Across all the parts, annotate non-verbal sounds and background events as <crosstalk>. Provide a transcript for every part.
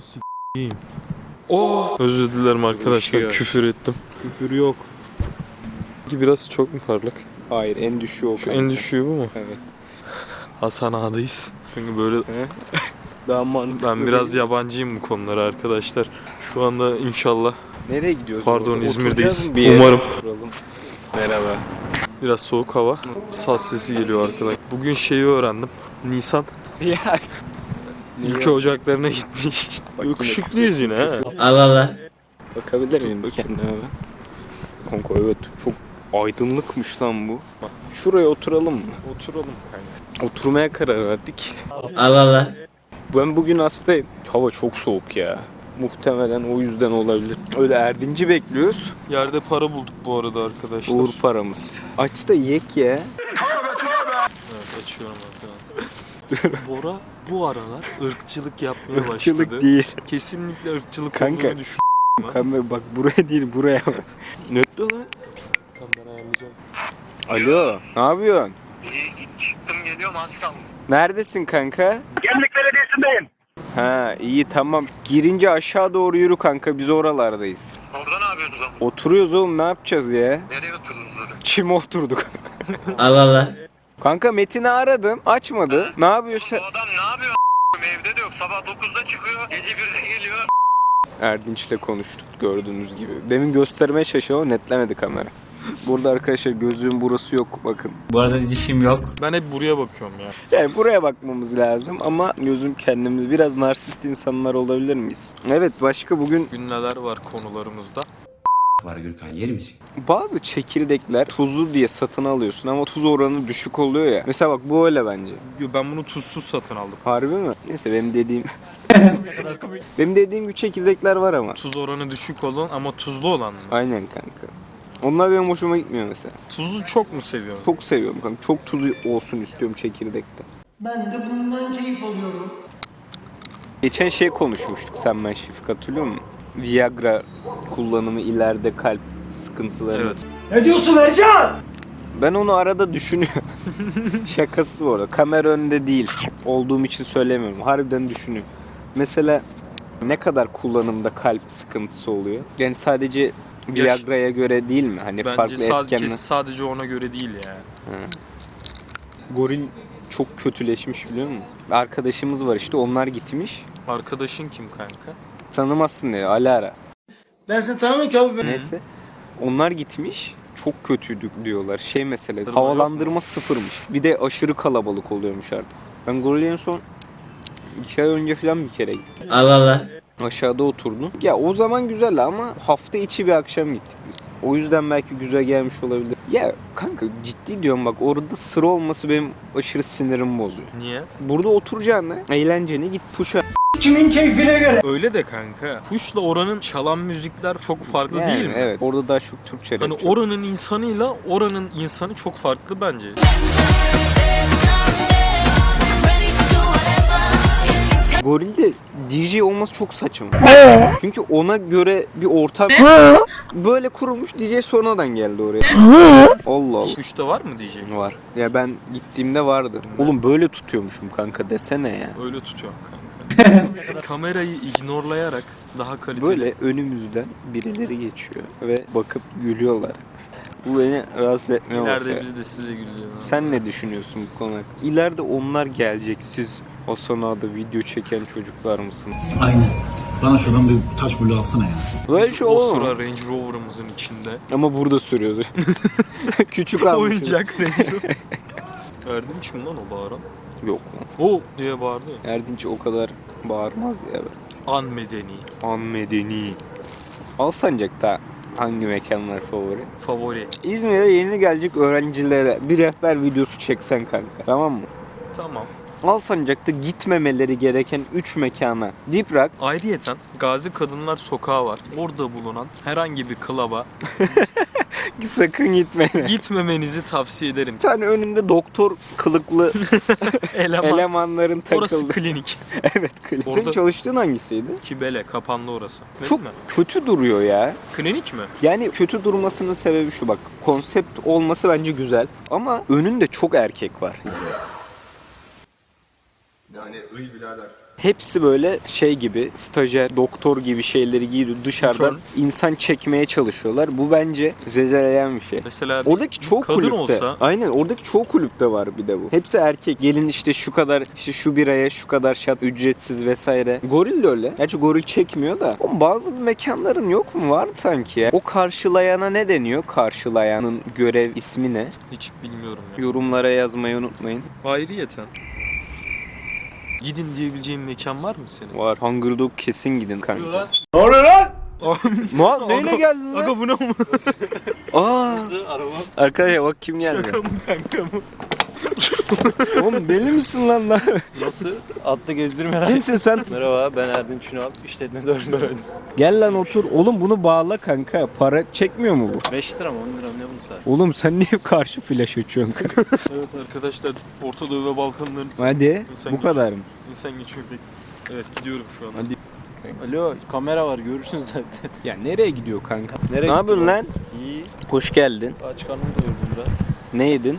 s**eyim. Oh! Özür dilerim arkadaşlar küfür ettim. Küfür yok. Ki Biraz çok mu parlak? Hayır en düşüğü o Şu kanka. en düşüğü bu mu? Evet. Hasan Ağa'dayız. Çünkü böyle He? <laughs> Daha mantıklı. ben biraz yabancıyım bu konulara arkadaşlar. Şu anda inşallah Nereye gidiyoruz? Pardon, orada? İzmir'deyiz. Oturacağız mı bir yere? Umarım. Oturalım. Merhaba. biraz soğuk hava. Saz sesi geliyor arkadaşlar. Bugün şeyi öğrendim. Nisan Ya. Ülke ocaklarına gitmiş. Yakışıklıyız yine ha. Allah Allah. Bakabilir miyim kendime ben? Kanka evet çok aydınlıkmış lan bu. Bak, Şuraya oturalım mı? Oturalım kanka. Oturmaya karar verdik. Allah Allah. Ben bugün hastayım. Hava çok soğuk ya. Muhtemelen o yüzden olabilir. Öyle Erdinci bekliyoruz. Yerde para bulduk bu arada arkadaşlar. Uğur paramız. Aç da yek ya. Evet açıyorum arkadaşlar. Bora bu aralar ırkçılık yapmaya başladı. Irkçılık değil. Kesinlikle ırkçılık Kanka, olduğunu. Kanka bak buraya değil buraya bak. Ne oldu lan? Tamam ben ayarlayacağım. Alo. Ne yapıyorsun? Çıktım geliyorum az kaldı. Neredesin kanka? Gemlik Belediyesi'ndeyim. Ha iyi tamam. Girince aşağı doğru yürü kanka. Biz oralardayız. Orada ne yapıyorsunuz ama? Oturuyoruz oğlum ne yapacağız ya? Nereye oturdunuz öyle? Çime oturduk. Allah Allah. Kanka Metin'i aradım. Açmadı. Ne yapıyorsun? Bu adam ne yapıyor Evde de yok. Sabah 9'da çıkıyor. Gece 1'de geliyor. Erdinç'le konuştuk gördüğünüz gibi. Demin göstermeye çalışıyor ama netlemedi kamera. Burada arkadaşlar gözlüğün burası yok bakın. Bu arada dişim yok. Ben hep buraya bakıyorum ya. Yani buraya bakmamız lazım ama gözüm kendimiz biraz narsist insanlar olabilir miyiz? Evet başka bugün Bugün neler var konularımızda? Var Gürkan yer misin? bazı çekirdekler tuzlu diye satın alıyorsun ama tuz oranı düşük oluyor ya. Mesela bak bu öyle bence. Yo, Ben bunu tuzsuz satın aldım. Harbi mi? Neyse benim dediğim... <laughs> <laughs> benim dediğim gibi çekirdekler var ama. Tuz oranı düşük olan ama tuzlu olan mı? Aynen kanka. Onlar benim hoşuma gitmiyor mesela. Tuzlu çok mu seviyorsun? Çok seviyorum kanka. Çok tuzu olsun istiyorum çekirdekte. Ben de bundan keyif alıyorum. Geçen şey konuşmuştuk sen ben Şefik hatırlıyor musun? Viagra kullanımı ileride kalp sıkıntıları. Evet. Ne diyorsun Ercan? Ben onu arada düşünüyorum. <laughs> Şakası bu arada. Kamera önünde değil. Olduğum için söylemiyorum. Harbiden düşünüyorum. Mesela ne kadar kullanımda kalp sıkıntısı oluyor? Yani sadece Viagra'ya göre değil mi? Hani Bence farklı sadece, etkenler. sadece ona göre değil ya. Goril çok kötüleşmiş biliyor musun? Arkadaşımız var işte onlar gitmiş. Arkadaşın kim kanka? Tanımazsın diye Alara. Ben seni tanımıyorum ki abi. Neyse. Onlar gitmiş. Çok kötüydük diyorlar. Şey mesela Havalandırma sıfırmış. Bir de aşırı kalabalık oluyormuş artık. Ben Goril'e en son iki ay önce falan bir kere gittim. Allah Allah. Aşağıda oturdum. Ya o zaman güzeldi ama hafta içi bir akşam gittik biz. O yüzden belki güzel gelmiş olabilir. Ya kanka ciddi diyorum bak orada sıra olması benim aşırı sinirimi bozuyor. Niye? Burada oturacağına eğlenceni git puşa. Kimin keyfine göre? Öyle de kanka. Kuşla oranın çalan müzikler çok farklı Yani değil mi? Evet orada daha çok Türkçe Hani çok. oranın insanıyla oranın insanı çok farklı bence. Goril'de DJ olması çok saçma. Çünkü ona göre bir ortam böyle kurulmuş DJ sonradan geldi oraya. Allah Allah. Kuşta var mı diyecek? Var. Ya ben gittiğimde vardı. Oğlum böyle tutuyormuşum kanka desene ya. Öyle tutuyorum kanka. Kamerayı ignorlayarak daha kaliteli. Böyle önümüzden birileri geçiyor ve bakıp gülüyorlar. Bu beni rahatsız etmeye İleride başlıyor. biz de size güleceğiz. Sen ne düşünüyorsun bu konu hakkında? İleride onlar gelecek. Siz o sonada video çeken çocuklar mısınız? Aynen. Bana şuradan bir taş bulu alsana ya. Böyle şey o olur sıra mu? Range Rover'ımızın içinde. Ama burada sürüyordu. <laughs> Küçük almışız. Oyuncak Range Rover. Erdinç mi lan o bağıran? Yok lan. O diye bağırdı. Erdinç o kadar bağırmaz ya. An medeni. An medeni. Alsancak'ta hangi mekanlar favori? Favori. İzmir'e yeni gelecek öğrencilere bir rehber videosu çeksen kanka. Tamam mı? Tamam. Alsancak'ta gitmemeleri gereken 3 mekana. Deep Rock, Ayrıyeten Gazi Kadınlar Sokağı var. Orada bulunan herhangi bir klaba <laughs> <laughs> sakın gitmeyin. gitmemenizi tavsiye ederim. Bir tane önünde doktor kılıklı <laughs> Eleman. elemanların takıldığı. Orası klinik. <laughs> evet klinik. Senin Orada- çalıştığın hangisiydi? Kibele kapandı orası. Değil Çok mi? kötü duruyor ya. Klinik mi? Yani kötü durmasının sebebi şu bak. Konsept olması bence güzel ama önünde çok erkek var. Yani ıy birader. Hepsi böyle şey gibi stajyer, doktor gibi şeyleri giyiyor dışarıdan insan çekmeye çalışıyorlar. Bu bence rezeleyen bir şey. Mesela bir Oradaki çoğu kadın kulüpte. olsa Aynen oradaki çoğu kulüpte var bir de bu. Hepsi erkek. Gelin işte şu kadar işte şu biraya şu kadar şat ücretsiz vesaire. Goril de öyle. Gerçi goril çekmiyor da. Oğlum bazı mekanların yok mu? Var sanki ya. O karşılayana ne deniyor? Karşılayanın görev ismi ne? hiç bilmiyorum ya. Yorumlara yazmayı unutmayın. Ayrıyeten. Gidin diyebileceğin mekan var mı senin? Var. Hunger Dog kesin gidin kanka. Ne Ma neyle geldin lan? Aga bu ne mu? Aa. Arkadaşlar bak kim geldi. Oğlum deli misin lan lan? Nasıl? Atla gezdirme Kimsin sen? Merhaba ben Erdinç Ünal. İşletme dördüncüsü. Gel lan otur. Oğlum bunu bağla kanka. Para çekmiyor mu bu? 5 lira mı 10 lira mı ne bunu saat? Oğlum sen niye karşı flash açıyorsun? evet arkadaşlar Orta Doğu ve Balkanların Hadi. İnsan Bu kadar mı? insan geçiyor pek. Evet gidiyorum şu an. Hadi. Alo kamera var görürsün zaten. <laughs> Ya nereye gidiyor kanka? Nereye ne yapıyorsun lan? İyi. Hoş geldin. Aç karnımı doyurdum biraz. Ne yedin?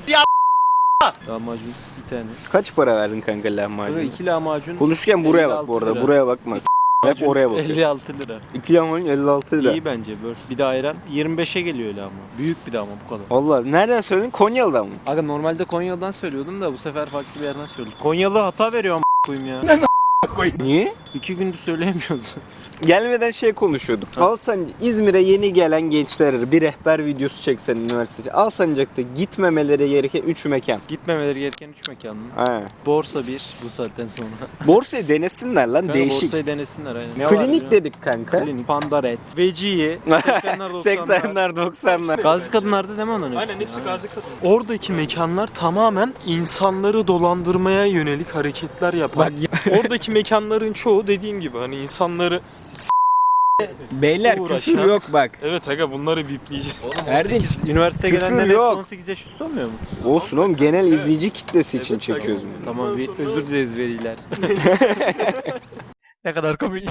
<laughs> Lahmacun bir tane. Kaç para verdin kanka Kanka lahmacun? 2 lahmacun. Konuşurken buraya bak 56 bu arada. lira. Buraya bakma. Hep oraya bak. 56 lira. 2 lahmacun 56 lira. İyi bence böyle. Bir de ayran 25'e geliyor öyle ama. Büyük bir de ama bu kadar. Allah nereden söyledin? Konyalı'dan mı? Aga normalde Konya'dan söylüyordum da bu sefer farklı bir yerden söyledim. Konyalı hata veriyor ama koyayım ya. Niye? İki gündür söyleyemiyoruz. Gelmeden şey konuşuyorduk. Alsancak İzmir'e yeni gelen gençler bir rehber videosu çeksen üniversiteci. Alsancak'ta gitmemeleri gereken 3 mekan. Gitmemeleri gereken 3 mekan mı? He. Borsa 1 bu saatten sonra. <laughs> Borsayı denesinler lan Kanka değişik. Borsayı denesinler aynen. Ne var Klinik dedik kanka. Klinik, Pandaret, Veci'yi, 80'ler 90'lar. <laughs> 80'ler 90'lar. Gazi kadınlarda değil mi onların Aynen hepsi? gazi kadın. Oradaki mekanlar tamamen insanları dolandırmaya yönelik hareketler yapan. Bak Oradaki mekanların çoğu dediğim gibi hani insanları beyler Uğraşan- küfür yok bak. evet aga bunları bipleyeceğiz. Erdinç Üniversite Küfür gelenler hepsi yok. 18 yaş üstü olmuyor mu? olsun oğlum genel izleyici kitlesi için Evet, çekiyoruz bunu. Tamam bir özür dileriz veliler. <laughs> <laughs> <laughs> ne kadar komik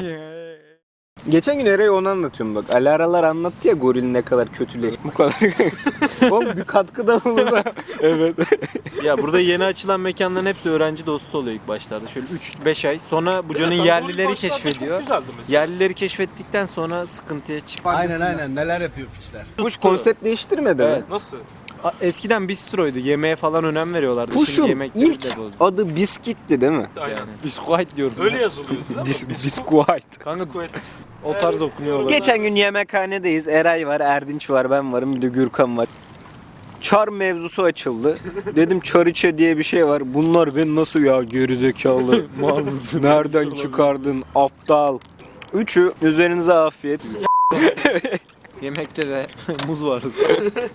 Geçen gün Eray onu anlatıyorum bak. Alaralar anlattı ya goril ne kadar kötüleş. Bu kadar. <laughs> oğlum bir katkıda bulundu. <laughs> evet. <laughs> ya burada yeni açılan mekanların hepsi öğrenci dostu oluyor ilk başlarda. Şöyle 3-5 ay. Sonra bucanın Evet, yerlileri başlarda Çok keşfediyor. güzeldi mesela. Yerlileri keşfettikten sonra sıkıntıya çıkıyor. Aynen aynen neler yapıyor piçler. Push konsept değiştirmedi mi? Evet. Nasıl? Eskiden bistroydu. Yemeğe falan önem veriyorlardı. Şimdi yemekleri ilk bozdu. adı Biskit'ti değil mi? Aynen. Yani. Biskuit diyordum. Öyle yazılıyordu <laughs> Dis- Biskuit. Kanka Squid. o tarz okunuyor olabilir. Geçen gün yemekhanedeyiz. Eray var, Erdinç var, ben varım, bir de Gürkan var. Çar mevzusu açıldı. Dedim çariçe diye bir şey var. Bunlar ben nasıl ya gerizekalı? <laughs> Mal mısın? Nereden çıkardın? Aptal. Üçü üzerinize afiyet. <laughs> Yemekte de <laughs> muz vardı.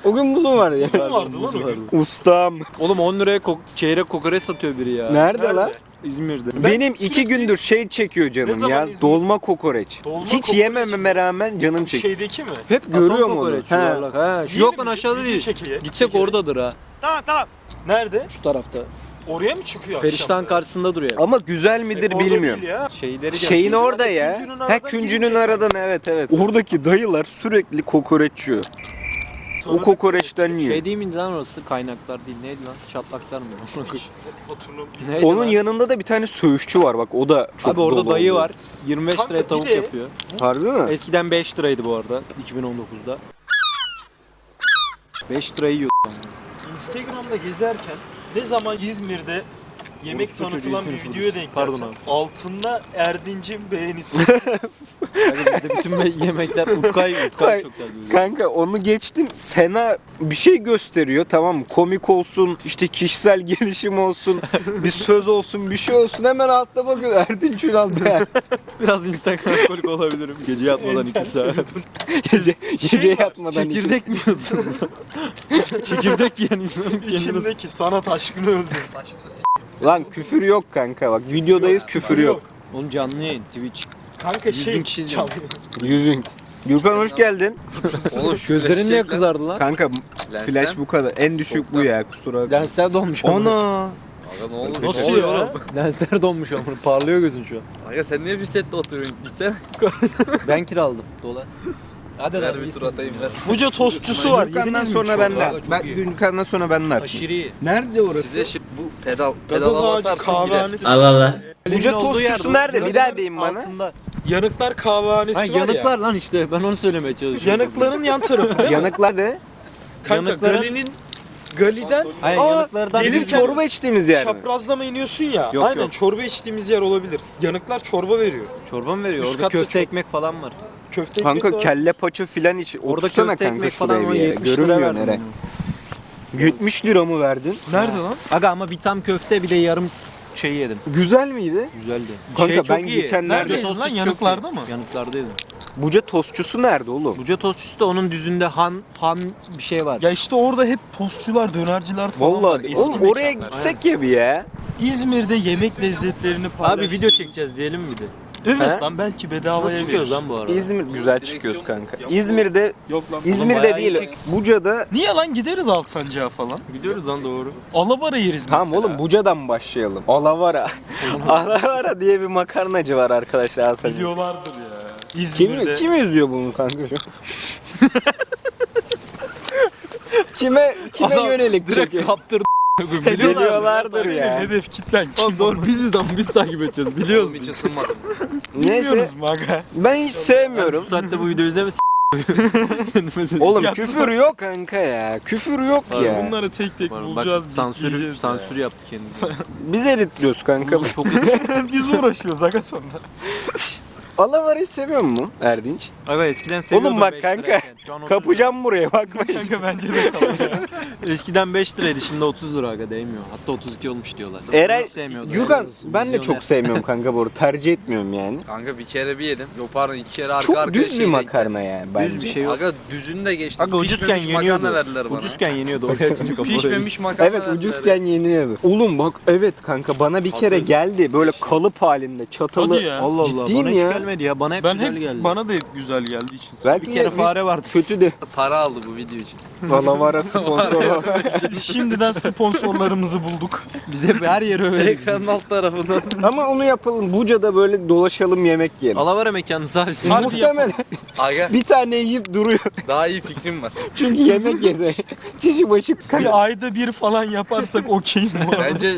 O gün muzum vardı ya. vardı lan Muz o gün. vardı. Ustam. Oğlum 10 liraya ko- çeyrek kokoreç satıyor biri ya. Nerede, Nerede? lan? İzmir'de. Benim iki gündür şey çekiyor canım zaman ya. izledin? Dolma kokoreç. Dolma Hiç kokoreç yemememe rağmen canım çekiyor. Şeydeki mi? Hep Atom görüyorum onu. kokoreç, He. yuvarlak. Şu yok lan aşağıda değil. çekeye. Gitsek oradadır ha. Tamam tamam. Nerede? Şu tarafta. Oraya mı çıkıyor Periştan akşam? karşısında duruyor. Ama güzel midir E, orada bilmiyorum. değil ya. Şeyleri Şeyin Küncünün orada arada- ya. küncünün He aradan küncünün aradan evet evet. Oradaki dayılar sürekli kokoreç yiyor. O Tanıdık kokoreçten yiyor. Şey değil miydi lan orası? Kaynaklar değil. Neydi lan? Çatlaklar mı? <laughs> Neydi Onun lan? yanında da bir tane söğüşçü var bak o da çok Abi orada dolu dayı oluyor. var. 25 Kanka liraya bir tavuk de- yapıyor. Harbi mi? Eskiden 5 liraydı bu arada 2019'da. 5 lirayı yiyor. Instagram'da gezerken ne zaman İzmir'de yemek Orospu tanıtılan çocuğu bir videoya denk Pardon gelsem abi. altında Erdinç'in beğenisi. <laughs> Yani bizde bütün me- yemekler Utkay, Utkay çok geldi. bize. Kanka onu geçtim. Sena bir şey gösteriyor tamam mı? Komik olsun, işte kişisel <laughs> gelişim olsun, bir söz olsun, bir şey olsun. Hemen altta bakıyor Erdinç Ünal be. <laughs> Biraz Instagram kolik olabilirim. Gece yatmadan 2 saat. gece, gece Şey var, yatmadan iki- Çekirdek mi yiyorsun? Çekirdek yiyen insanın kendini İçindeki sanat aşkını öldü. Lan küfür yok kanka bak videodayız küfür yok. Oğlum canlı yayın Twitch. Kanka şey kişi çalıyor. Yüzün. Gürkan hoş geldin. Gözlerin niye kızardı lan? Kanka flash bu kadar. En düşük bu ya kusura bakma. Lensler donmuş ama. Ana. Nasıl ya? <laughs> Lensler donmuş ama parlıyor gözün şu an. Aga sen niye bir sette oturuyorsun? Gitsene. Ben kiraladım. Dolar. Hadi Ver bir tur atayım ver. Buca tostçusu var. Mi sonra benden. Ben iyi. Gürkan'dan sonra benden. Aşırı iyi. Nerede orası? Size şimdi bu pedal Gazoz pedala ağacı basarsın kahvehanesi. girer. Buca tostçusu nerede? Bir daha deyin bana. Altında. Yanıklar kahvehanesi Ha, var yanıklar ya. lan işte ben onu söylemeye çalışıyorum. Yanıkların yan tarafı değil mi? Yanıklar de. Kanka yanıkların- Gali'nin Gali'den Hayır, Aa, yanıklardan Bizim gelirken çorba içtiğimiz yer mi? çaprazlama iniyorsun ya. Yok, aynen yok. çorba içtiğimiz yer olabilir. Yanıklar çorba veriyor. Çorba mı veriyor? Üst Orada katta köfte çok- ekmek falan var. Köfte ekmek Kanka var. kelle paça filan iç. Orada Otursana köfte kanka ekmek falan şuraya bir yere. 70 lira Görünmüyor verdim. nere. 70 lira mı verdin? Nerede lan? Aga ama bir tam köfte bir de yarım şey yedim. Güzel miydi? Güzeldi. Kanka Şey çok ben iyi. geçenlerde- Buca Neredeydin lan? Yanıklarda mı? Yanıklardaydım. Buca tostçusu nerede oğlum? Buca tostçusu da onun düzünde han han bir şey var. Ya işte orada hep tostçular, dönerciler falan var. Vallahi Eski oğlum oraya mekanlar. gitsek ya bir ya. İzmir'de yemek lezzetlerini paylaş. Abi video çekeceğiz diyelim mi de? Evet He? lan belki bedavaya Nasıl çıkıyoruz verir. lan bu arada? İzmir güzel çıkıyoruz kanka. İzmir'de Yok lan. İzmir'de bayağı değil. çek- Buca'da Niye lan gideriz Alsancak'a falan? Gidiyoruz lan doğru. Alavara yeriz mesela. Tamam oğlum Buca'dan başlayalım. Alavara. <laughs> Alavara diye bir makarnacı var arkadaşlar. Alsancak'ta. Biliyorlardır ya. İzmir'de. Kim, kim izliyor bunu kanka şu <laughs> an? kime kime Adam yönelik Direkt çekiyor? kaptırdı. Biliyorlardır Senin ya. Hedef kitlen kim? Lan doğru biziz lan biz takip edeceğiz biliyoruz Hiç biz. ısınmadım. <laughs> Neyse Bilmiyoruz mu aga? ben hiç sevmiyorum. Bu saatte bu videoyu izleme <laughs> Oğlum Ya- küfür yok kanka ya. Küfür yok ya. Bunları tek tek Bak bulacağız. sansür, bitleyeceğiz sansür yaptı kendisi. Biz editliyoruz kanka. Oğlum çok. <laughs> Biz uğraşıyoruz aga sonra. Alavarayı seviyor mu Erdinç? Aga eskiden seviyordum Oğlum bak 5 kanka, lirayken. Şu an 30 Kapacağım buraya bakma. Kanka bence de lira. <laughs> Eskiden 5 liraydı şimdi 30 lira aga değmiyor. Hatta 32 olmuş diyorlar. Eray, Gürkan yani? ben de çok sevmiyorum kanka bu arada. Tercih etmiyorum yani. Kanka bir kere bir yedim. Yok pardon iki kere arka Çok arkaya düz bir şey denk makarna yani bence. Düz bir şey yok. Aga düzünü de geçtim. Aga ucuzken Pişmemiş yeniyordu. makarna verdiler bana. Ucuzken yeniyordu <laughs> oraya atınca Pişmemiş makarna Evet verdiler. ucuzken yeniliyordu. Oğlum bak evet kanka bana bir kere geldi böyle kalıp halinde çatalı. Hadi ya. Allah Allah Ciddiyim bana hiç ya. gelmedi ya bana hep Ben güzel hep geldi. bana da hep güzel geldiği için. Belki bir kere biz- fare vardı. Kötü de. <laughs> Para aldı bu video için. Alavara <laughs> sponsoru. <laughs> Şimdiden sponsorlarımızı bulduk. Bize her yeri öyle. Ekranın alt tarafından. Ama onu yapalım. Buca'da böyle dolaşalım yemek yiyelim. Alavara mekanı sadece. Harbi Muhtemelen Aga bir tane yiyip duruyor. daha iyi fikrim var. Çünkü yemek yese. Kişi başı Bir ayda bir falan yaparsak okeyim bu arada. Bence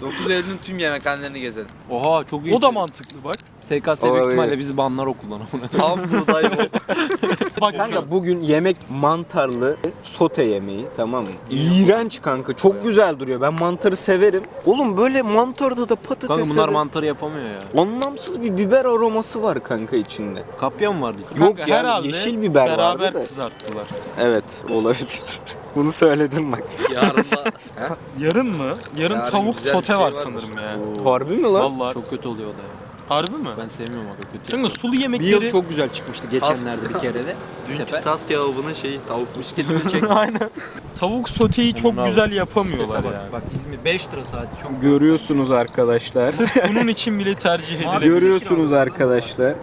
9 Eylül'ün tüm yemekhanelerini gezelim. Oha çok iyi. O da mantıklı bak. SKS büyük Olabilir. ihtimalle bizi banlar okuldan. <laughs> Tam buğday bol. <laughs> Bak Kanka bugün yemek mantarlı sote yemeği tamam mı? İğrenç kanka çok güzel duruyor. Ben mantarı severim. Oğlum böyle mantarda da Kanka patatesle bunlar de mantarı yapamıyor ya. anlamsız bir biber aroması var kanka içinde. Kapya mı vardı? Yok Kanka ya herhalde yeşil biber beraber vardı da. kızarttılar. Evet olabilir. <laughs> Bunu söyledim bak. Yarın da. <laughs> Yarın mı? Yarın, Yarın tavuk güzel bir sote şey var vardır. sanırım ya. Harbi mi lan? Vallahi. Çok kötü oluyor o da ya. Harbi mi? Ben sevmiyorum aga kötü. Kanka sulu Bir yemekleri... yıl çok güzel çıkmıştı geçenlerde bir kere de. <laughs> Bir Dünkü sefer. tas kebabının şeyi tavuk Bisikletimizi <laughs> çek. Aynen. Tavuk soteyi çok Aman güzel yapamıyorlar bak, yani. bak İzmir 5 lira saati çok. Görüyorsunuz arkadaşlar. Sırf bunun için bile tercih edilir. Görüyorsunuz arkadaşlar.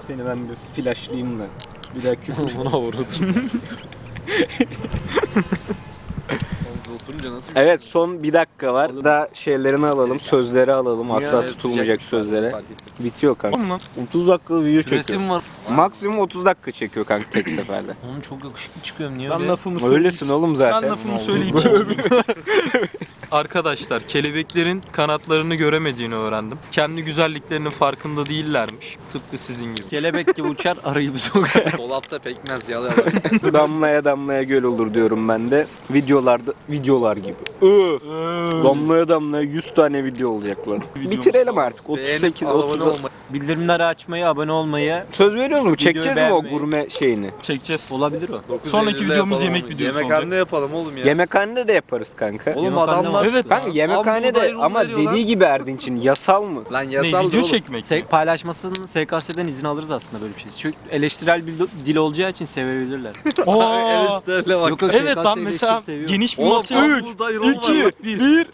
Seni ben bir flashlayayım da. Bir daha küfür. Buna vurdu. Oturunca nasıl Evet son bir dakika var. Da şeylerini alalım, sözleri alalım. Asla tutulmayacak sözlere. Bitiyor kanka. Oğlum lan. 30 dakika video çekiyor. Resim var. Maksimum 30 dakika çekiyor kanka tek seferde. Oğlum çok yakışıklı çıkıyorum niye Ben öyle? lafımı söyleyeyim. Öylesin oğlum zaten. Ben lafımı söyleyeyim. <laughs> <laughs> Arkadaşlar kelebeklerin kanatlarını göremediğini öğrendim. Kendi güzelliklerinin farkında değillermiş. Tıpkı sizin gibi. Kelebek gibi uçar arayı bir sokar. Dolapta pekmez yalıyorlar. <laughs> damlaya damlaya göl olur diyorum ben de. Videolarda videolar gibi. Öf. Damlaya damlaya 100 tane video olacak lan. Bitirelim artık. 38 30. Bildirimleri açmayı, abone olmayı Söz veriyoruz mu? Çekeceğiz mi o beğenmeyi. gurme şeyini? Çekeceğiz. olabilir o. Sonraki videomuz yemek videosu Yemekhanede olacak. yapalım oğlum ya. Yemekhanede de yaparız kanka. Oğlum Yemekhane adamlar... var. Evet. Kanka yemekhanede ama veriyor lan. dediği gibi Erdinç'in yasal mı? Lan Ne yasal video oğlum. çekmek mi? Se- paylaşmasının SKS'den izin alırız aslında böyle bir şey. Çünkü eleştirel bir dil olacağı için sevebilirler. <laughs> Oo. Eleştirile bak. Yok yok Evet SKS lan mesela eleştiri seviyor. geniş bir Oğlum, masaya tam 3, buğday unu var 2, bak. 1.